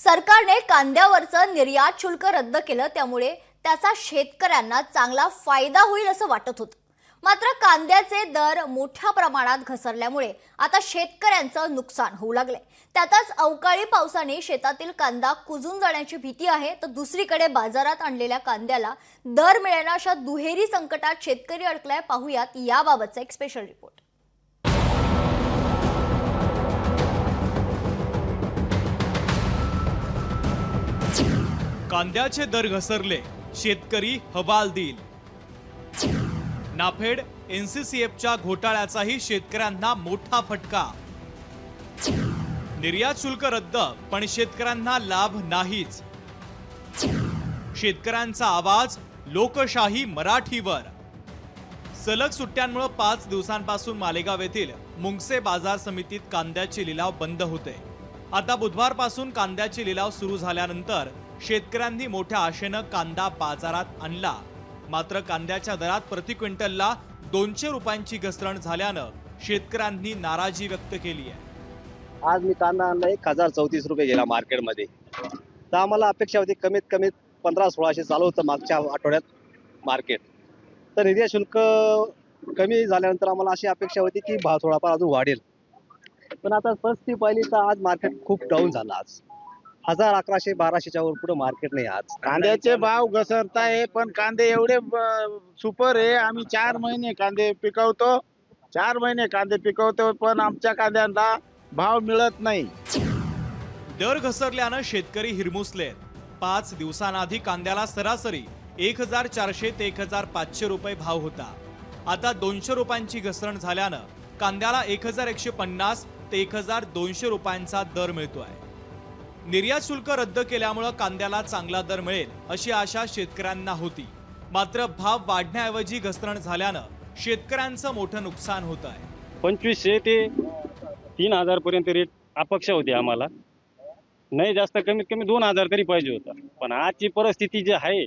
सरकारने कांद्यावरचं निर्यात शुल्क रद्द केलं त्यामुळे त्याचा शेतकऱ्यांना चांगला फायदा होईल असं वाटत होतं. मात्र कांद्याचे दर मोठ्या प्रमाणात घसरल्यामुळे आता शेतकऱ्यांचं नुकसान होऊ लागलंय. त्यातच अवकाळी पावसाने शेतातील कांदा कुजून जाण्याची भीती आहे. तर दुसरीकडे बाजारात आणलेल्या कांद्याला दर मिळेना अशा दुहेरी संकटात शेतकरी अडकलाय. पाहूयात याबाबतचा एक स्पेशल रिपोर्ट कांद्याचे दर घसरले शेतकरी हवालदिल नाफेड एनसीसीएफच्या घोटाळ्याचाही शेतकऱ्यांना मोठा फटका. निर्यात शुल्क रद्द पण शेतकऱ्यांना लाभ नाहीच. शेतकऱ्यांचा आवाज लोकशाही मराठीवर. सलग सुट्ट्यांमुळे पाच दिवसांपासून मालेगाव येथील मुंगसे बाजार समितीत कांद्याचे लिलाव बंद होते. आता बुधवारपासून कांद्याचे लिलाव सुरू झाल्यानंतर शेतकऱ्यांनी मोठ्या आशेनं कांदा बाजारात आणला. मात्र कांद्याच्या दरात प्रति क्विंटलला दोनशे रुपयांची घसरण झाल्यानं शेतकऱ्यांनी नाराजी व्यक्त केली आहे. आज मी कांदा आणला एक हजार चौतीस रुपये गेला मार्केटमध्ये. तर आम्हाला अपेक्षा होती कमीत कमी पंधरा सोळाशे चालू होतं मागच्या आठवड्यात मार्केट. तर निर्यात शुल्क कमी झाल्यानंतर आम्हाला अशी अपेक्षा होती की भाव थोडाफार अजून वाढेल. पण आता परिस्थिती पाहिली तर आज मार्केट खूप डाऊन झालं आज. हजार अकराशे बाराशेच्या वर पुढे मार्केट नाही आज. कांद्याचे भाव घसरताय पण कांदे एवढे सुपर आहे. आम्ही चार महिने कांदे पिकवतो. चार महिने कांदे पिकवतो पण आमच्या कांद्यांना भाव मिळत नाही. दर घसरल्यानं शेतकरी हिरमुसलेत पाच दिवसांआधी कांद्याला सरासरी एक हजार चारशे ते एक हजार पाचशे रुपये भाव होता. आता दोनशे रुपयांची घसरण झाल्यानं कांद्याला एक हजार एकशे पन्नास ते एक हजार दोनशे रुपयांचा दर मिळतोय. निर्यात शुल्क रद्द केल्यामुळं कांद्याला चांगला दर मिळेल अशी आशा शेतकऱ्यांना होती. मात्र भाव वाढण्याऐवजी घसरण झाल्यानं शेतकऱ्यांचं मोठं नुकसान होत आहे. पंचवीसशे ते तीन हजार पर्यंत रेट अपेक्षा होती आम्हाला. नाही जास्त कमीत कमी दोन हजार तरी पाहिजे होता. पण आजची परिस्थिती जी आहे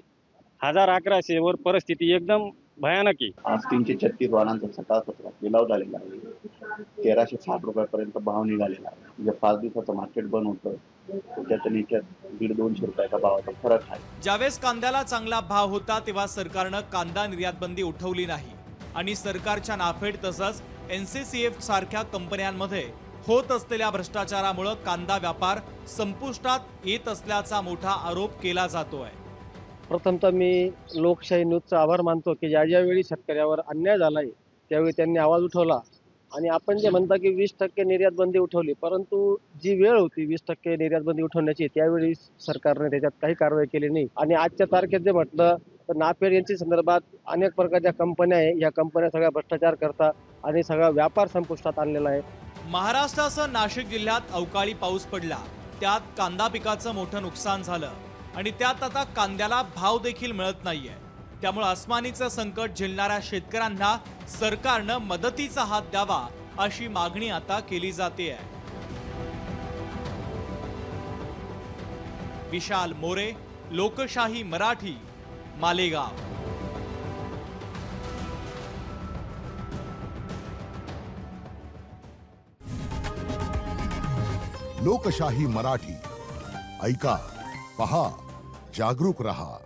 हजार अकराशे वर परिस्थिती एकदम भयानक आहे. आज तीनशे छत्तीस वाहनांचा सकाळ सत्र लिलाव झालेला आहे. तेराशे साठ रुपयापर्यंत भाव निघालेला आहे. म्हणजे पाच दिवसाचं मार्केट बंद होतं. ज्यावेळेस कांद्याला चांगला भाव होता तेव्हा सरकारनं कांदा निर्यात बंदी उठवली नाही. आणि सरकारच्या नाफेड तसंच एनसीसीएफ सारख्या कंपन्यांमध्ये होत असलेल्या भ्रष्टाचारामुळे कांदा व्यापार संपुष्टात येत असल्याचा मोठा आरोप केला जातोय. प्रथमतः मी लोकशाही न्यूजचा आभार मानतो की ज्या ज्यावेळी शेतकऱ्यावर अन्याय झालाय त्यावेळी त्यांनी आवाज उठवला. आणि आपण जे म्हणता की वीस टक्के निर्यात बंदी उठवली परंतु जी वेळ होती वीस टक्के निर्यात बंदी उठवण्याची त्यावेळी सरकारने त्याच्यात काही कारवाई केली नाही. आणि आजच्या तारखेत जे म्हटलं तर नाफेड यांच्या संदर्भात अनेक प्रकारच्या कंपन्या आहे. या कंपन्या सगळ्या भ्रष्टाचार करतात आणि सगळा व्यापार संपुष्टात आणलेला आहे. महाराष्ट्रासह नाशिक जिल्ह्यात अवकाळी पाऊस पडला. त्यात कांदा पिकाचं मोठं नुकसान झालं. आणि त्यात आता कांद्याला भाव देखील मिळत नाहीये. त्यामुळे अस्मानीचं संकट झेलणाऱ्या शेतकऱ्यांना सरकारनं मदतीचा हात द्यावा अशी मागणी आता केली जाते आहे विशाल मोरे लोकशाही मराठी मालेगाव. लोकशाही मराठी ऐका. पहा जागरूक रहा.